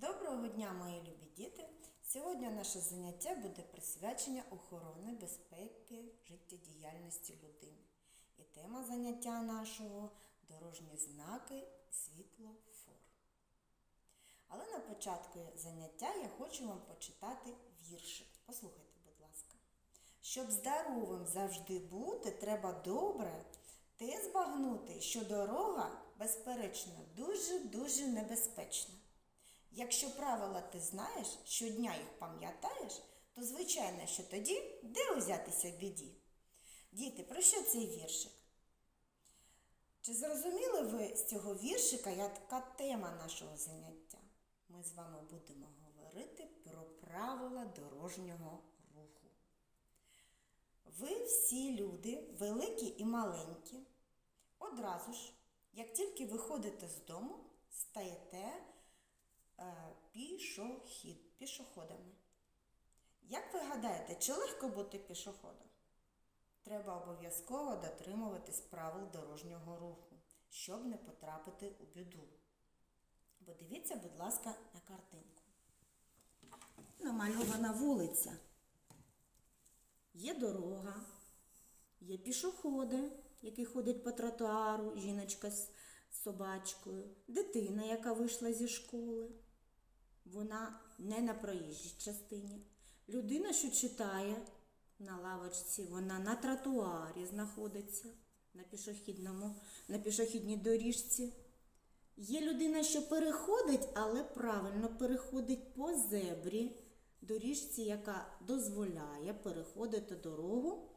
Доброго дня, мої любі діти! Сьогодні наше заняття буде присвячення охорони безпеки життєдіяльності людини. І тема заняття нашого дорожні знаки світлофор. Але на початку заняття я хочу вам почитати віршик. Послухайте, будь ласка. Щоб здоровим завжди бути, треба добре те збагнути, що дорога, безперечно, дуже-дуже небезпечна. Якщо правила ти знаєш, щодня їх пам'ятаєш, то звичайно, що тоді де узятися в біді? Діти, про що цей віршик? Чи зрозуміли ви з цього віршика, яка тема нашого заняття? Ми з вами будемо говорити про правила дорожнього руху. Ви всі люди, великі і маленькі, одразу ж, як тільки виходите з дому, стаєте пішохід, пішоходами. Як ви гадаєте, чи легко бути пішоходом? Треба обов'язково дотримуватись правил дорожнього руху, щоб не потрапити у біду. Подивіться, будь ласка, на картинку. Намальована вулиця. Є дорога, є пішоходи, які ходять по тротуару, жіночка з собачкою, дитина, яка вийшла зі школи. Вона не на проїжджій частині. Людина, що читає на лавочці, вона на тротуарі знаходиться, на пішохідному, на пішохідній доріжці. Є людина, що переходить, але правильно переходить по зебрі, доріжці, яка дозволяє переходити дорогу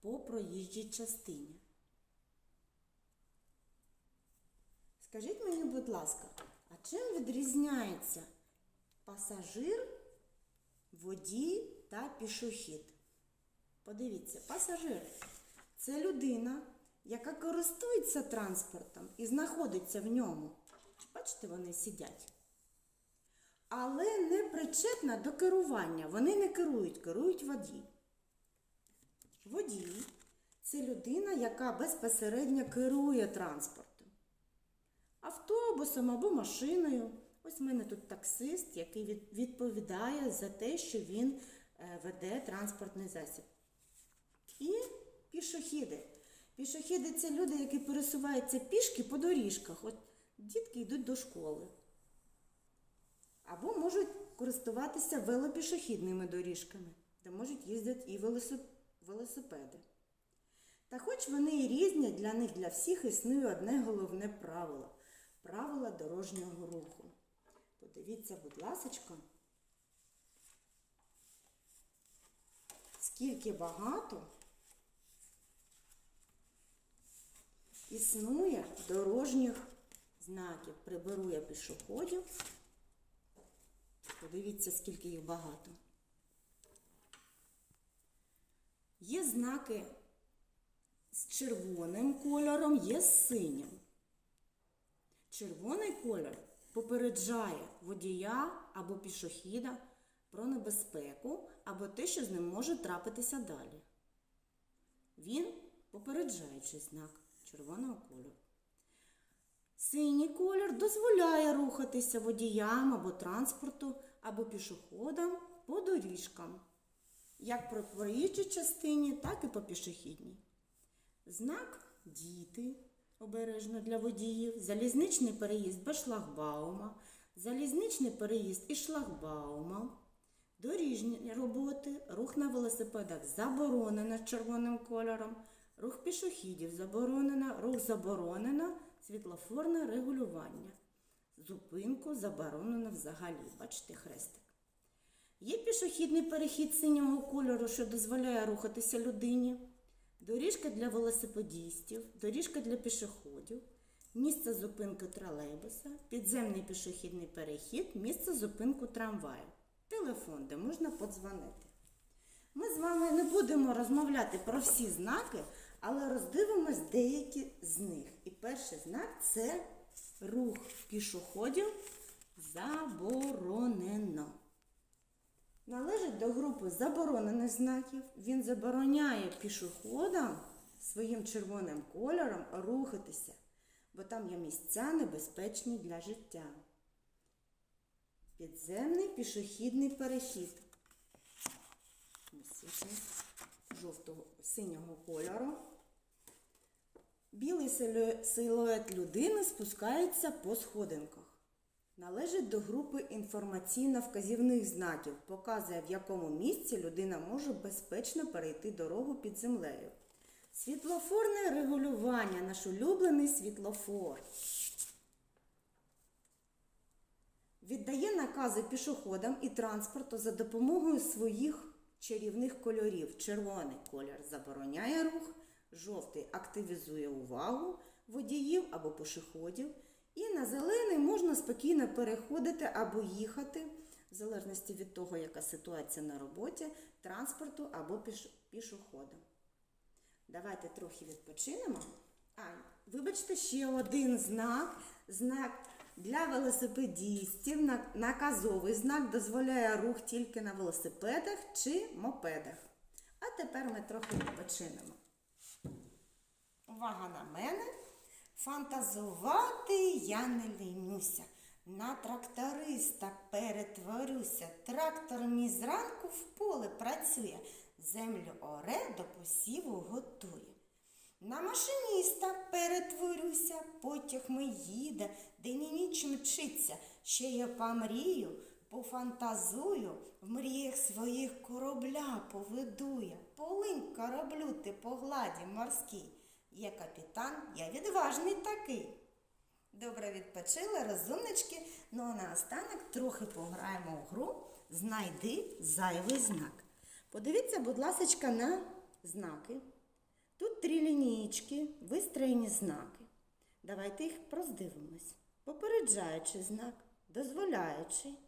по проїжджій частині. Скажіть мені, будь ласка, чим відрізняється пасажир, водій та пішохід? Подивіться, пасажир це людина, яка користується транспортом і знаходиться в ньому. Бачите, вони сидять. Але не причетна до керування. Вони не керують, керують водій. Водій це людина, яка безпосередньо керує транспортом. Автобусом або машиною. Ось в мене тут таксист, який відповідає за те, що він е, веде транспортний засіб. І пішохіди. Пішохіди це люди, які пересуваються пішки по доріжках. От дітки йдуть до школи. Або можуть користуватися велопішохідними доріжками, де можуть їздити і велосипеди. Та хоч вони і різні, для них для всіх існує одне головне правило правила дорожнього руху. Подивіться, будь ласочка, скільки багато існує дорожніх знаків. Приберу я пішоходів. Подивіться, скільки їх багато. Є знаки з червоним кольором, є з синім. Червоний кольор попереджає водія або пішохіда про небезпеку або те, що з ним може трапитися далі. Він попереджаючий знак червоного кольору. Синій колір дозволяє рухатися водіям або транспорту, або пішоходам по доріжкам, як по проїжджій частині, так і по пішохідній. Знак діти обережно для водіїв, залізничний переїзд без шлагбаума, залізничний переїзд із шлагбаума, доріжні роботи, рух на велосипедах заборонено червоним кольором, рух пішохідів заборонено, рух заборонено, світлофорне регулювання. Зупинку заборонено взагалі. Бачите хрестик. Є пішохідний перехід синього кольору, що дозволяє рухатися людині, доріжка для велосипедістів, доріжка для пішоходів, місце зупинки тролейбуса, підземний пішохідний перехід, місце зупинку трамваю, телефон, де можна подзвонити. Ми з вами не будемо розмовляти про всі знаки, але роздивимось деякі з них. І перший знак це рух пішоходів заборонено. Належить до групи заборонених знаків. Він забороняє пішоходам своїм червоним кольором рухатися, бо там є місця небезпечні для життя. Підземний пішохідний перехід. Жовтого синього кольору. Білий силует людини спускається по сходинках. Належить до групи інформаційно-вказівних знаків, показує, в якому місці людина може безпечно перейти дорогу під землею. Світлофорне регулювання, наш улюблений світлофор. Віддає накази пішоходам і транспорту за допомогою своїх чарівних кольорів. Червоний колір забороняє рух, жовтий активізує увагу водіїв або пішоходів. І на зелений можна спокійно переходити або їхати, в залежності від того, яка ситуація на роботі, транспорту або піш- пішоходом. Давайте трохи відпочинемо. А, вибачте, ще один знак. Знак для велосипедістів. Наказовий знак дозволяє рух тільки на велосипедах чи мопедах. А тепер ми трохи відпочинемо. Увага на мене. Фантазувати я не лінюся. На тракториста перетворюся. Трактор мій зранку в поле працює. Землю оре до посіву готує. На машиніста перетворюся, потяг ми їде, день і ніч мчиться. Ще я помрію, пофантазую, в мріях своїх корабля поведу я. Полинь кораблю ти по гладі морській. Є капітан, я відважний такий. Добре відпочили, розумнички. Ну а наостанок трохи пограємо в гру Знайди зайвий знак. Подивіться, будь ласка, на знаки. Тут три лінійки, вистроєні знаки. Давайте їх роздивимось. Попереджаючий знак, дозволяючий,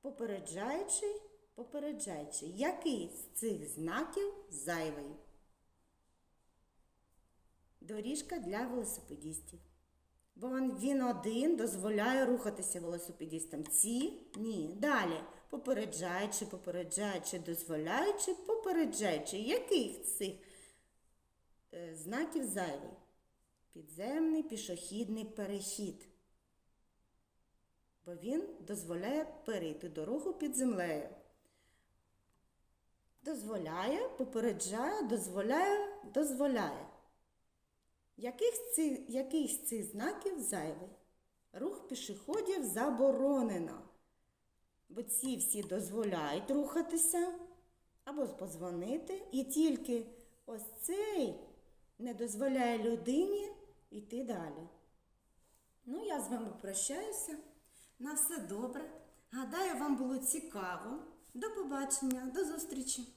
попереджаючий, попереджаючий. Який з цих знаків зайвий? Доріжка для велосипедістів. Бо він- один дозволяє рухатися велосипедістам. Ці ні. Далі. Попереджаючи, попереджаючи, дозволяючи, попереджаючи. Яких цих е, знаків зайвий? Підземний пішохідний перехід. Бо він дозволяє перейти дорогу під землею. Дозволяє, попереджає, дозволяє, дозволяє. Яких з який з цих знаків зайвий? Рух пішоходів заборонено. Бо ці всі дозволяють рухатися або позвонити, і тільки ось цей не дозволяє людині йти далі. Ну, я з вами прощаюся. На все добре. Гадаю, вам було цікаво. До побачення, до зустрічі!